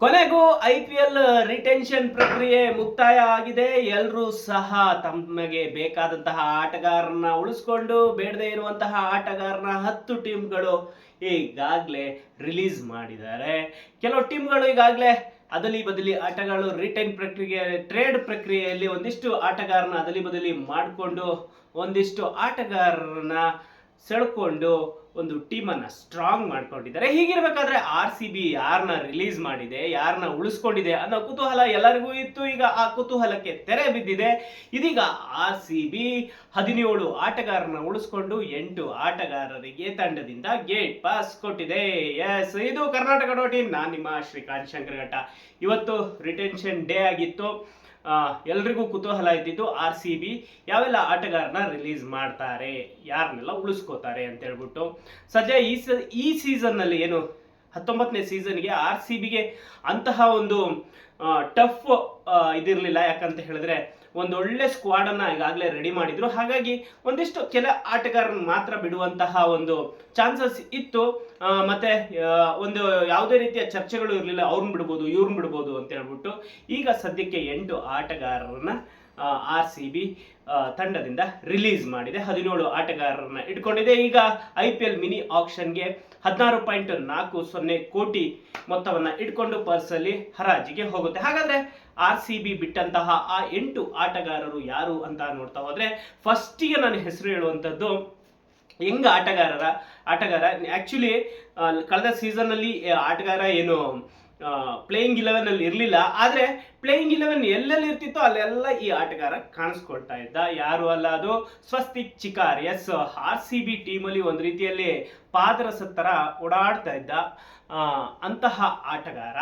ಕೊನೆಗೂ I P L retention ಪ್ರಕ್ರಿಯೆ ಮುಕ್ತಾಯ ಆಗಿದೆ. ಎಲ್ಲರೂ ಸಹ ತಮಗೆ ಬೇಕಾದಂತಹ ಆಟಗಾರರನ್ನ ಉಳಿಸ್ಕೊಂಡು ಬೇಡದೇ ಇರುವಂತಹ ಆಟಗಾರನ ಹತ್ತು ಟೀಮ್ಗಳು ಈಗಾಗಲೇ ರಿಲೀಸ್ ಮಾಡಿದ್ದಾರೆ. ಕೆಲವು ಟೀಮ್ಗಳು ಈಗಾಗಲೇ ಅದಲಿ ಬದಲಿ ಆಟಗಾರರು ರಿಟೈನ್ ಪ್ರಕ್ರಿಯೆ ಟ್ರೇಡ್ ಪ್ರಕ್ರಿಯೆಯಲ್ಲಿ ಒಂದಿಷ್ಟು ಆಟಗಾರನ ಅದಲಿ ಬದಲಿ ಮಾಡಿಕೊಂಡು ಒಂದಿಷ್ಟು ಆಟಗಾರರನ್ನ ಸೆಳ್ಕೊಂಡು ಒಂದು ಟೀಮನ್ನು ಸ್ಟ್ರಾಂಗ್ ಮಾಡ್ಕೊಂಡಿದ್ದಾರೆ. ಹೀಗಿರ್ಬೇಕಾದ್ರೆ ಆರ್ ಸಿ ಬಿ ಯಾರನ್ನ ರಿಲೀಸ್ ಮಾಡಿದೆ ಯಾರನ್ನ ಉಳಿಸ್ಕೊಂಡಿದೆ ಅನ್ನೋ ಕುತೂಹಲ ಎಲ್ಲರಿಗೂ ಇತ್ತು. ಈಗ ಆ ಕುತೂಹಲಕ್ಕೆ ತೆರೆ ಬಿದ್ದಿದೆ. ಇದೀಗ ಆರ್ ಸಿ ಬಿ ಹದಿನೇಳು ಆಟಗಾರರನ್ನ ಉಳಿಸ್ಕೊಂಡು ಎಂಟು ಆಟಗಾರರಿಗೆ ತಂಡದಿಂದ ಗೇಟ್ ಪಾಸ್ ಕೊಟ್ಟಿದೆ. ಎಸ್ ಇದು ಕರ್ನಾಟಕ ಡಾಟ್ ನಾನು ನಿಮ್ಮ ಶ್ರೀಕಾಂತ್ ಶಂಕರಘಟ್ಟ. ಇವತ್ತು ರಿಟೆನ್ಷನ್ ಡೇ ಆಗಿತ್ತು. ಎಲ್ರಿಗೂ ಕುತೂಹಲ ಇದ್ದಿದ್ದು ಆರ್ ಸಿ ಬಿ ಯಾವೆಲ್ಲ ಆಟಗಾರನ ರಿಲೀಸ್ ಮಾಡ್ತಾರೆ ಯಾರನ್ನೆಲ್ಲ ಉಳಿಸ್ಕೋತಾರೆ ಅಂತ ಹೇಳ್ಬಿಟ್ಟು. ಸದ್ಯ ಈ ಸ, ಈ ಸೀಸನ್ನಲ್ಲಿ ಏನು, ಹತ್ತೊಂಬತ್ತನೇ ಸೀಸನ್ಗೆ ಆರ್ ಸಿ ಬಿಗೆ ಅಂತಹ ಒಂದು ಟಫ್ ಇದಿರಲಿಲ್ಲ. ಯಾಕಂತ ಹೇಳಿದ್ರೆ ಒಂದು ಒಳ್ಳೆ ಅನ್ನ ಈಗಾಗಲೇ ರೆಡಿ ಮಾಡಿದ್ರು. ಹಾಗಾಗಿ ಒಂದಿಷ್ಟು ಕೆಲ ಆಟಗಾರರನ್ನು ಮಾತ್ರ ಬಿಡುವಂತಹ ಒಂದು ಚಾನ್ಸಸ್ ಇತ್ತು. ಮತ್ತೆ ಒಂದು ಯಾವುದೇ ರೀತಿಯ ಚರ್ಚೆಗಳು ಇರಲಿಲ್ಲ. ಅವ್ರನ್ನ ಬಿಡ್ಬೋದು ಇವ್ರನ್ನ ಬಿಡ್ಬೋದು ಅಂತ ಹೇಳ್ಬಿಟ್ಟು ಈಗ ಸದ್ಯಕ್ಕೆ ಎಂಟು ಆಟಗಾರರನ್ನ ಆರ್ ಸಿ ಬಿ ತಂಡದಿಂದ ರಿಲೀಸ್ ಮಾಡಿದೆ. ಹದಿನೇಳು ಆಟಗಾರರನ್ನ ಇಟ್ಕೊಂಡಿದೆ. ಈಗ ಐ ಪಿ ಎಲ್ ಮಿನಿ ಆಕ್ಷನ್ಗೆ ಹದಿನಾರು ಪಾಯಿಂಟ್ ನಾಲ್ಕು ಸೊನ್ನೆ ಕೋಟಿ ಮೊತ್ತವನ್ನು ಇಟ್ಕೊಂಡು ಪರ್ಸಲ್ಲಿ ಹರಾಜಿಗೆ ಹೋಗುತ್ತೆ. ಹಾಗಾದ್ರೆ ಆರ್ ಸಿ ಬಿ ಬಿಟ್ಟಂತಹ ಆ ಎಂಟು ಆಟಗಾರರು ಯಾರು ಅಂತ ನೋಡ್ತಾ ಹೋದ್ರೆ ಫಸ್ಟಿಗೆ ನಾನು ಹೆಸರು ಹೇಳುವಂಥದ್ದು ಹೆಂಗ ಆಟಗಾರರ, ಆಟಗಾರ ಆಕ್ಚುಲಿ ಕಳೆದ ಸೀಸನ್ ಅಲ್ಲಿ ಆಟಗಾರ ಏನು ಪ್ಲೇಯಿಂಗ್ ಇಲೆವೆನ್ ಅಲ್ಲಿ ಇರಲಿಲ್ಲ, ಆದ್ರೆ ಪ್ಲೇಯಿಂಗ್ ಇಲೆವೆನ್ ಎಲ್ಲೆಲ್ಲಿ ಇರ್ತಿತ್ತೋ ಅಲ್ಲೆಲ್ಲ ಈ ಆಟಗಾರ ಕಾಣಿಸ್ಕೊಳ್ತಾ ಇದ್ದ. ಯಾರು ಅಲ್ಲ ಅದು? Swastik Chikara, yes, R C B ಟೀಮಲ್ಲಿ ಒಂದು ರೀತಿಯಲ್ಲಿ ಪಾದರಸ ಥರ ಓಡಾಡ್ತಾ ಇದ್ದ ಅಂತಹ ಆಟಗಾರ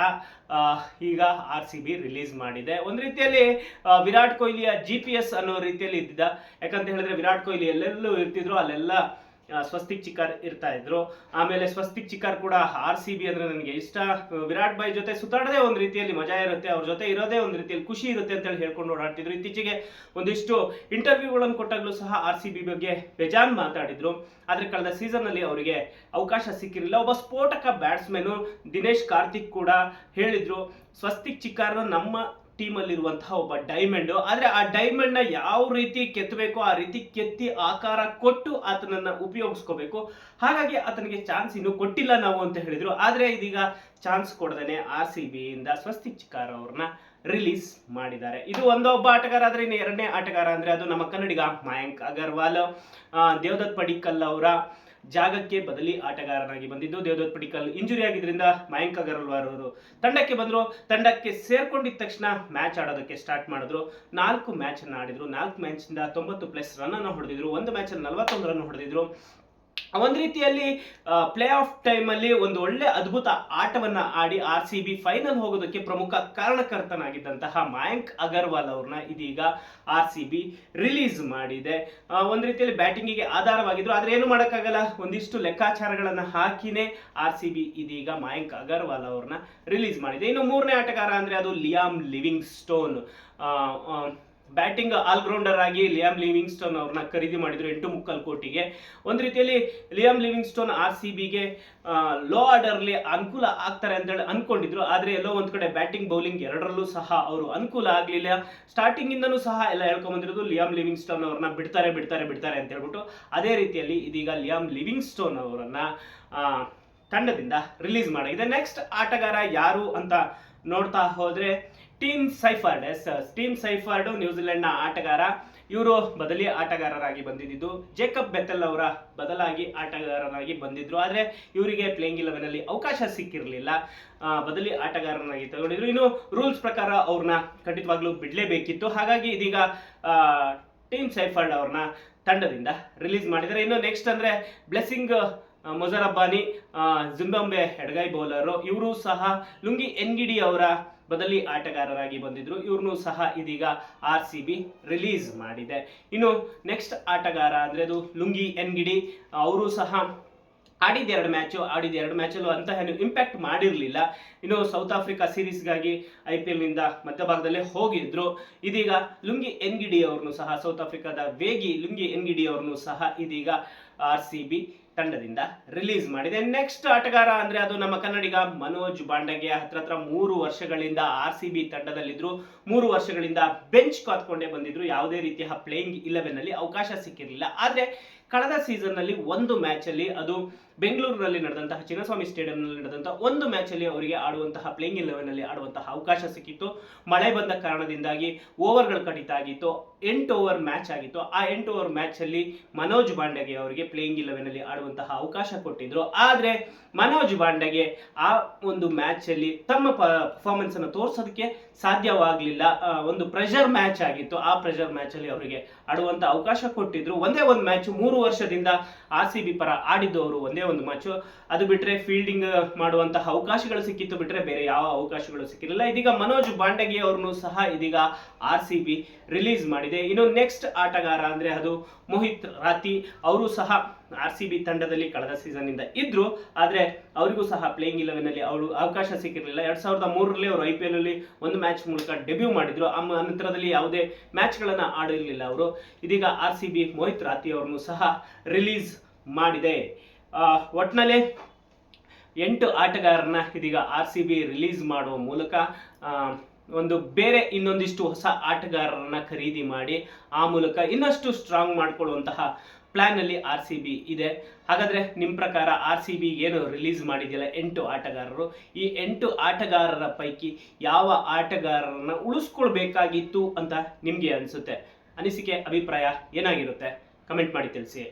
ಈಗ ಆರ್ ಸಿ ಬಿ ರಿಲೀಸ್ ಮಾಡಿದೆ. ಒಂದು ರೀತಿಯಲ್ಲಿ ವಿರಾಟ್ ಕೊಹ್ಲಿಯ ಜಿ ಪಿ ಎಸ್ ಅನ್ನೋ ರೀತಿಯಲ್ಲಿ ಇದ್ದಿದ್ದ. ಯಾಕಂತ ಹೇಳಿದ್ರೆ ವಿರಾಟ್ ಕೊಹ್ಲಿ ಎಲ್ಲೆಲ್ಲೂ ಇರ್ತಿದ್ರು, ಅಲ್ಲೆಲ್ಲ ಸ್ವಸ್ತಿಕ್ ಚಿಕಾರ್ ಇರ್ತಾ ಇದ್ರು. ಆಮೇಲೆ ಸ್ವಸ್ತಿಕ್ ಚಿಕಾರ್ ಕೂಡ ಆರ್ ಸಿ ಬಿ ಅಂದ್ರೆ ನನಗೆ ಇಷ್ಟ. ವಿರಾಟ್ ಬಾಯ್ ಜೊತೆ ಸುತ್ತಾಡದೆ ಒಂದು ರೀತಿಯಲ್ಲಿ ಮಜಾ ಇರುತ್ತೆ. ಅವ್ರ ಜೊತೆ ಇರೋದೇ ಒಂದು ರೀತಿಯಲ್ಲಿ ಖುಷಿ ಇರುತ್ತೆ ಅಂತ ಹೇಳಿ ಹೇಳ್ಕೊಂಡು ಓಡಾಡ್ತಿದ್ರು. ಇತ್ತೀಚೆಗೆ ಒಂದಿಷ್ಟು ಇಂಟರ್ವ್ಯೂಗಳನ್ನು ಕೊಟ್ಟಾಗಲೂ ಸಹ ಆರ್ ಸಿ ಬಿ ಬಗ್ಗೆ ಬೇಜಾನ್ ಮಾತಾಡಿದ್ರು. ಆದ್ರೆ ಕಳೆದ ಸೀಸನ್ ಅಲ್ಲಿ ಅವರಿಗೆ ಅವಕಾಶ ಸಿಕ್ಕಿರಲಿಲ್ಲ. ಒಬ್ಬ ಸ್ಫೋಟಕ ಬ್ಯಾಟ್ಸ್ಮನ್ ದಿನೇಶ್ ಕಾರ್ತಿಕ್ ಕೂಡ ಹೇಳಿದ್ರು, ಸ್ವಸ್ತಿಕ್ ಚಿಕಾರ್ ನಮ್ಮ ಟೀಮಲ್ಲಿರುವಂತಹ ಒಬ್ಬ ಡೈಮಂಡ್ ಆದ್ರೆ ಆ ಡೈಮಂಡ್ನ ಯಾವ ರೀತಿ ಕೆತ್ತಬೇಕು ಆ ರೀತಿ ಕೆತ್ತಿ ಆಕಾರ ಕೊಟ್ಟು ಆತನನ್ನ ಉಪಯೋಗಿಸ್ಕೋಬೇಕು. ಹಾಗಾಗಿ ಆತನಿಗೆ ಚಾನ್ಸ್ ಇನ್ನು ಕೊಟ್ಟಿಲ್ಲ ನಾವು ಅಂತ ಹೇಳಿದ್ರು. ಆದ್ರೆ ಇದೀಗ ಚಾನ್ಸ್ ಕೊಡದೇನೆ ಆರ್ ಸಿ ಬಿ ಇಂದ ಸ್ವಸ್ತಿಕ್ ಚಿಕಾರ್ ಅವ್ರನ್ನ ರಿಲೀಸ್ ಮಾಡಿದ್ದಾರೆ. ಇದು ಒಂದೊಬ್ಬ ಆಟಗಾರ, ಆದ್ರೆ ಇನ್ನು ಎರಡನೇ ಆಟಗಾರ ಅಂದ್ರೆ ಅದು ನಮ್ಮ ಕನ್ನಡಿಗ ಮಯಾಂಕ್ ಅಗರ್ವಾಲ್. ದೇವದತ್ ಪಡಿಕಲ್ ಅವರ ಜಾಗಕ್ಕೆ ಬದಲಿ ಆಟಗಾರನಾಗಿ ಬಂದಿದ್ದು ದೇವದತ್ ಪಡಿಕಲ್. ಇಂಜುರಿ ಆಗಿದ್ರಿಂದ ಮಯಾಂಕ್ ಅಗರ್ವಾಲ್ ಅವರು ತಂಡಕ್ಕೆ ಬಂದರು. ತಂಡಕ್ಕೆ ಸೇರ್ಕೊಂಡಿದ್ದ ತಕ್ಷಣ ಮ್ಯಾಚ್ ಆಡೋದಕ್ಕೆ ಸ್ಟಾರ್ಟ್ ಮಾಡಿದ್ರು. ನಾಲ್ಕು ಮ್ಯಾಚ್ ಆಡಿದ್ರು. ನಾಲ್ಕು ಮ್ಯಾಚ್ ಇಂದ ತೊಂಬತ್ತು ಪ್ಲಸ್ ರನ್ ಅನ್ನು ಹೊಡೆದಿದ್ರು. ಒಂದು ಮ್ಯಾಚ್ ನಲವತ್ತೊಂದು ರನ್ ಹೊಡೆದಿದ್ರು. ಒಂದು ರೀತಿಯಲ್ಲಿ ಪ್ಲೇ ಆಫ್ ಟೈಮ್ ಅಲ್ಲಿ ಒಂದು ಒಳ್ಳೆ ಅದ್ಭುತ ಆಟವನ್ನ ಆಡಿ ಆರ್ ಸಿ ಬಿ ಫೈನಲ್ ಹೋಗೋದಕ್ಕೆ ಪ್ರಮುಖ ಕಾರಣಕರ್ತನಾಗಿದ್ದಂತಹ ಮಯಾಂಕ್ ಅಗರ್ವಾಲ್ ಅವ್ರನ್ನ ಇದೀಗ ಆರ್ ಸಿ ಬಿ ರಿಲೀಸ್ ಮಾಡಿದೆ. ಒಂದು ರೀತಿಯಲ್ಲಿ ಬ್ಯಾಟಿಂಗಿಗೆ ಆಧಾರವಾಗಿದ್ರು. ಆದ್ರೆ ಏನು ಮಾಡೋಕ್ಕಾಗಲ್ಲ? ಒಂದಿಷ್ಟು ಲೆಕ್ಕಾಚಾರಗಳನ್ನು ಹಾಕಿನೇ ಆರ್ ಸಿ ಬಿ ಇದೀಗ ಮಯಾಂಕ್ ಅಗರ್ವಾಲ್ ಅವ್ರನ್ನ ರಿಲೀಸ್ ಮಾಡಿದೆ. ಇನ್ನು ಮೂರನೇ ಆಟಗಾರ ಅಂದ್ರೆ ಅದು Liam Livingstone batting allrounder ಆಗಿ ಲಿಯಾಮ್ ಲಿವಿಂಗ್ಸ್ಟೋನ್ ಅವ್ರನ್ನ ಖರೀದಿ ಮಾಡಿದ್ರು ಎಂಟು ಮುಕ್ಕಾಲು ಕೋಟಿಗೆ. ಒಂದು ರೀತಿಯಲ್ಲಿ ಲಿಯಾಮ್ ಲಿವಿಂಗ್ಸ್ಟೋನ್ ಆರ್ ಸಿ ಬಿಗೆ ಲೋ ಆರ್ಡರ್ಲಿ ಅನುಕೂಲ ಆಗ್ತಾರೆ ಅಂತ ಹೇಳಿ ಅನ್ಕೊಂಡಿದ್ರು. ಆದ್ರೆ ಎಲ್ಲೋ ಒಂದು ಕಡೆ ಬ್ಯಾಟಿಂಗ್ ಬೌಲಿಂಗ್ ಎರಡರಲ್ಲೂ ಸಹ ಅವರು ಅನುಕೂಲ ಆಗಲಿಲ್ಲ. ಸ್ಟಾರ್ಟಿಂಗ್ ಇಂದನೂ ಸಹ ಎಲ್ಲ ಹೇಳ್ಕೊಂಡ್ ಬಂದಿರೋದು ಲಿಯಾಮ್ ಲಿವಿಂಗ್ಸ್ಟೋನ್ ಅವ್ರನ್ನ ಬಿಡ್ತಾರೆ ಬಿಡ್ತಾರೆ ಬಿಡ್ತಾರೆ ಅಂತ ಹೇಳ್ಬಿಟ್ಟು ಅದೇ ರೀತಿಯಲ್ಲಿ ಇದೀಗ ಲಿಯಾಮ್ ಲಿವಿಂಗ್ಸ್ಟೋನ್ ಅವರನ್ನ ತಂಡದಿಂದ ರಿಲೀಸ್ ಮಾಡಿದೆ. ನೆಕ್ಸ್ಟ್ ಆಟಗಾರ ಯಾರು ಅಂತ ನೋಡ್ತಾ ಹೋದ್ರೆ Tim Seifert yes Tim Seifert ನ್ಯೂಜಿಲೆಂಡ್ನ ಆಟಗಾರ. ಇವರು ಬದಲಿ ಆಟಗಾರರಾಗಿ ಬಂದಿದ್ದು. ಜೇಕಬ್ ಬೆತ್ತಲ್ ಅವರ ಬದಲಾಗಿ ಆಟಗಾರರಾಗಿ ಬಂದಿದ್ರು. ಆದರೆ ಇವರಿಗೆ ಪ್ಲೇಯಿಂಗ್ ಇಲೆವೆನ್ ಅಲ್ಲಿ ಅವಕಾಶ ಸಿಕ್ಕಿರಲಿಲ್ಲ. ಬದಲಿ ಆಟಗಾರನಾಗಿ ತಗೊಂಡಿದ್ರು. ಇನ್ನು ರೂಲ್ಸ್ ಪ್ರಕಾರ ಅವ್ರನ್ನ ಖಂಡಿತವಾಗ್ಲೂ ಬಿಡಲೇಬೇಕಿತ್ತು. ಹಾಗಾಗಿ ಇದೀಗ ಟೀಮ್ ಸೈಫರ್ಡ್ ಅವ್ರನ್ನ ತಂಡದಿಂದ ರಿಲೀಸ್ ಮಾಡಿದ್ದಾರೆ. ಇನ್ನು ನೆಕ್ಸ್ಟ್ ಅಂದ್ರೆ ಬ್ಲೆಸ್ಸಿಂಗ್ ಮೊಜರಬ್ಬಾನಿ ಜಿಂಬಾಂಬೆ ಎಡಗೈ ಬೌಲರು ಇವರು ಸಹ ಲುಂಗಿ ಎನ್ಗಿಡಿ ಅವರ ಬದಲಿ ಆಟಗಾರರಾಗಿ ಬಂದಿದ್ರು. ಇವ್ರನ್ನೂ ಸಹ ಇದೀಗ ಆರ್ ಸಿ ಬಿ ರಿಲೀಸ್ ಮಾಡಿದೆ. ಇನ್ನು ನೆಕ್ಸ್ಟ್ ಆಟಗಾರ ಅಂದ್ರೆ ಅದು ಲುಂಗಿ ಎನ್ಗಿಡಿ, ಅವರು ಸಹ ಆಡಿದ ಎರಡು ಮ್ಯಾಚು ಆಡಿದ ಎರಡು ಮ್ಯಾಚಲ್ಲೂ ಅಂತ ಏನು ಇಂಪ್ಯಾಕ್ಟ್ ಮಾಡಿರಲಿಲ್ಲ. ಇನ್ನು ಸೌತ್ ಆಫ್ರಿಕಾ ಸೀರೀಸ್ಗಾಗಿ ಐ ಪಿ ಎಲ್ನಿಂದ ಮಧ್ಯಭಾಗದಲ್ಲೇ ಹೋಗಿದ್ರು. ಇದೀಗ ಲುಂಗಿ ಎನ್ಗಿಡಿ ಅವ್ರನ್ನು ಸಹ ಸೌತ್ ಆಫ್ರಿಕಾದ ವೇಗಿ ಲುಂಗಿ ಎನ್ಗಿಡಿ ಅವ್ರನ್ನು ಸಹ ಇದೀಗ ಆರ್ ಸಿ ಬಿ ತಂಡದಿಂದ ರಿಲೀಸ್ ಮಾಡಿದೆ. ನೆಕ್ಸ್ಟ್ ಆಟಗಾರ ಅಂದ್ರೆ ಅದು ನಮ್ಮ ಕನ್ನಡಿಗ ಮನೋಜ್ ಬಾಂಡಗೆ ಹತ್ರ ಹತ್ರ ಮೂರು ವರ್ಷಗಳಿಂದ ಆರ್ ಸಿ ಬಿ ತಂಡದಲ್ಲಿದ್ರು. ಮೂರು ವರ್ಷಗಳಿಂದ ಬೆಂಚ್ ಕಾತ್ಕೊಂಡೇ ಬಂದಿದ್ರು. ಯಾವುದೇ ರೀತಿಯ ಪ್ಲೇಯಿಂಗ್ ಇಲೆವೆನ್ ಅಲ್ಲಿ ಅವಕಾಶ ಸಿಕ್ಕಿರಲಿಲ್ಲ. ಆದ್ರೆ, ಕಳೆದ ಸೀಸನ್ನಲ್ಲಿ ಒಂದು ಮ್ಯಾಚ್ ಅಲ್ಲಿ ಅದು ಬೆಂಗಳೂರಿನಲ್ಲಿ ನಡೆದಂತಹ ಚಿನ್ನಸ್ವಾಮಿ ಸ್ಟೇಡಿಯಂನಲ್ಲಿ ನಡೆದಂತಹ ಒಂದು ಮ್ಯಾಚ್ ಅಲ್ಲಿ ಅವರಿಗೆ ಆಡುವಂತಹ ಪ್ಲೇಯಿಂಗ್ ಇಲೆವೆನ್ ಅಲ್ಲಿ ಆಡುವಂತಹ ಅವಕಾಶ ಸಿಕ್ಕಿತ್ತು. ಮಳೆ ಬಂದ ಕಾರಣದಿಂದಾಗಿ ಓವರ್ಗಳು ಕಡಿತ ಆಗಿತ್ತು. ಎಂಟು ಓವರ್ ಮ್ಯಾಚ್ ಆಗಿತ್ತು. ಆ ಎಂಟು ಓವರ್ ಮ್ಯಾಚ್ ಅಲ್ಲಿ ಮನೋಜ್ ಬಾಂಡೆಗೆ ಅವರಿಗೆ ಪ್ಲೇಯಿಂಗ್ ಇಲೆವೆನ್ ಅಲ್ಲಿ ಆಡುವಂತಹ ಅವಕಾಶ ಕೊಟ್ಟಿದ್ರು. ಆದ್ರೆ ಮನೋಜ್ ಬಾಂಡೆಗೆ ಆ ಒಂದು ಮ್ಯಾಚ್ ಅಲ್ಲಿ ತಮ್ಮ ಪರ್ಫಾರ್ಮೆನ್ಸ್ ಅನ್ನು ತೋರಿಸೋದಕ್ಕೆ ಸಾಧ್ಯವಾಗಲಿಲ್ಲ. ಒಂದು ಪ್ರೆಷರ್ ಮ್ಯಾಚ್ ಆಗಿತ್ತು. ಆ ಪ್ರೆಷರ್ ಮ್ಯಾಚ್ ಅಲ್ಲಿ ಅವರಿಗೆ ಆಡುವಂತ ಅವಕಾಶ ಕೊಟ್ಟಿದ್ರು. ಒಂದೇ ಒಂದು ಮ್ಯಾಚ್ ಮೂರು ವರ್ಷದಿಂದ ಆರ್ ಸಿ ಬಿ ಪರ ಆಡಿದ್ದು ಒಂದೇ ಒಂದು ಮ್ಯಾಚು ಅದು ಬಿಟ್ರೆ ಫೀಲ್ಡಿಂಗ್ ಮಾಡುವಂತಹ ಅವಕಾಶಗಳು ಸಿಕ್ಕಿತ್ತು ಬಿಟ್ರೆ ಬೇರೆ ಯಾವ ಅವಕಾಶಗಳು ಸಿಕ್ಕಿರಲಿಲ್ಲ. ಇದೀಗ ಮನೋಜ್ ಬಾಂಡಗಿ ಅವ್ರನ್ನು ಸಹ ಇದೀಗ ಆರ್ ಸಿ ಬಿ ರಿಲೀಸ್ ಮಾಡಿದೆ. ಇನ್ನು ನೆಕ್ಸ್ಟ್ ಆಟಗಾರ ಅಂದ್ರೆ ಅದು ಮೋಹಿತ್ ರಾತಿ. ಅವರು ಸಹ ಆರ್ ಸಿ ಬಿ ತಂಡದಲ್ಲಿ ಕಳೆದ ಸೀಸನ್ ಇಂದ ಇದ್ರು. ಆದ್ರೆ ಅವರಿಗೂ ಸಹ ಪ್ಲೇಯಿಂಗ್ ಇಲೆವೆನ್ ಅಲ್ಲಿ ಅವರು ಅವಕಾಶ ಸಿಕ್ಕಿರಲಿಲ್ಲ. ಎರಡ್ ಸಾವಿರದ ಮೂರರಲ್ಲಿ ಅವರು ಐ ಪಿ ಅಲ್ಲಿ ಒಂದು ಮ್ಯಾಚ್ ಮೂಲಕ ಡೆಬ್ಯೂ ಮಾಡಿದ್ರು. ಆ ನಂತರದಲ್ಲಿ ಯಾವುದೇ ಮ್ಯಾಚ್ ಗಳನ್ನ ಆಡಿರಲಿಲ್ಲ ಅವರು. ಇದೀಗ R C B Mohit Rathee ಅವರನ್ನು ಸಹ ರಿಲೀಸ್ ಮಾಡಿದೆ. ಆ, ಒಟ್ನಲ್ಲಿ ಎಂಟು ಆಟಗಾರರನ್ನ ಇದೀಗ ಆರ್ ಸಿ ಬಿ ರಿಲೀಸ್ ಮಾಡುವ ಮೂಲಕ ಒಂದು ಬೇರೆ ಇನ್ನೊಂದಿಷ್ಟು ಹೊಸ ಆಟಗಾರರನ್ನ ಖರೀದಿ ಮಾಡಿ ಆ ಮೂಲಕ ಇನ್ನಷ್ಟು ಸ್ಟ್ರಾಂಗ್ ಮಾಡಿಕೊಳ್ಳುವಂತಹ ಪ್ಲಾನ್ ಅಲ್ಲಿ ಆರ್ ಸಿ ಬಿ ಇದೆ. ಹಾಗಾದ್ರೆ ನಿಮ್ಮ ಪ್ರಕಾರ ಆರ್ ಸಿ ಬಿ ಏನು ರಿಲೀಸ್ ಮಾಡಿದೆಯಲ್ಲ ಎಂಟು ಆಟಗಾರರು? ಈ ಎಂಟು ಆಟಗಾರರ ಪೈಕಿ ಯಾವ ಆಟಗಾರರನ್ನ ಉಳಿಸ್ಕೊಳ್ಬೇಕಾಗಿತ್ತು ಅಂತ ನಿಮಗೆ ಅನಿಸುತ್ತೆ? ಅನಿಸಿಕೆ ಅಭಿಪ್ರಾಯ ಏನಾಗಿರುತ್ತೆ? ಕಮೆಂಟ್ ಮಾಡಿ ತಿಳಿಸಿ.